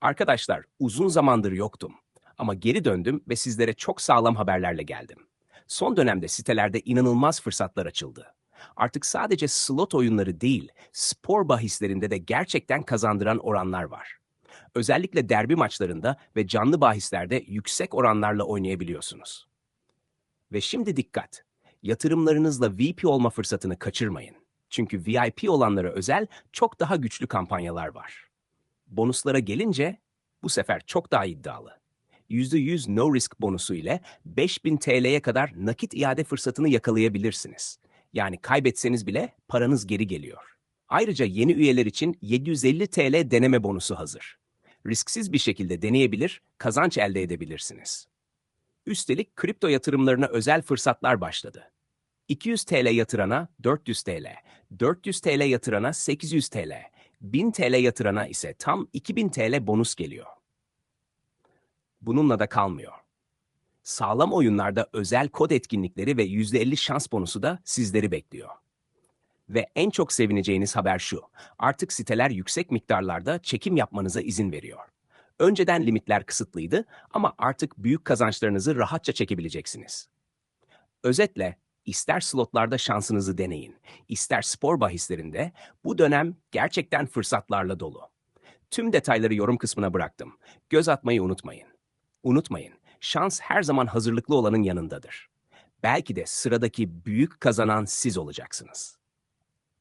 Arkadaşlar, uzun zamandır yoktum. Ama geri döndüm ve sizlere çok sağlam haberlerle geldim. Son dönemde sitelerde inanılmaz fırsatlar açıldı. Artık sadece slot oyunları değil, spor bahislerinde de gerçekten kazandıran oranlar var. Özellikle derbi maçlarında ve canlı bahislerde yüksek oranlarla oynayabiliyorsunuz. Ve şimdi dikkat! Yatırımlarınızla VP olma fırsatını kaçırmayın. Çünkü VIP olanlara özel çok daha güçlü kampanyalar var. Bonuslara gelince bu sefer çok daha iddialı. %100 no risk bonusu ile 5000 TL'ye kadar nakit iade fırsatını yakalayabilirsiniz. Yani kaybetseniz bile paranız geri geliyor. Ayrıca yeni üyeler için 750 TL deneme bonusu hazır. Risksiz bir şekilde deneyebilir, kazanç elde edebilirsiniz. Üstelik kripto yatırımlarına özel fırsatlar başladı. 200 TL yatırana 400 TL, 400 TL yatırana 800 TL, 1000 TL yatırana ise tam 2000 TL bonus geliyor. Bununla da kalmıyor. Sağlam oyunlarda özel kod etkinlikleri ve %50 şans bonusu da sizleri bekliyor. Ve en çok sevineceğiniz haber şu. Artık siteler yüksek miktarlarda çekim yapmanıza izin veriyor. Önceden limitler kısıtlıydı ama artık büyük kazançlarınızı rahatça çekebileceksiniz. Özetle ister slotlarda şansınızı deneyin, ister spor bahislerinde bu dönem gerçekten fırsatlarla dolu. Tüm detayları yorum kısmına bıraktım. Göz atmayı unutmayın. Unutmayın, şans her zaman hazırlıklı olanın yanındadır. Belki de sıradaki büyük kazanan siz olacaksınız.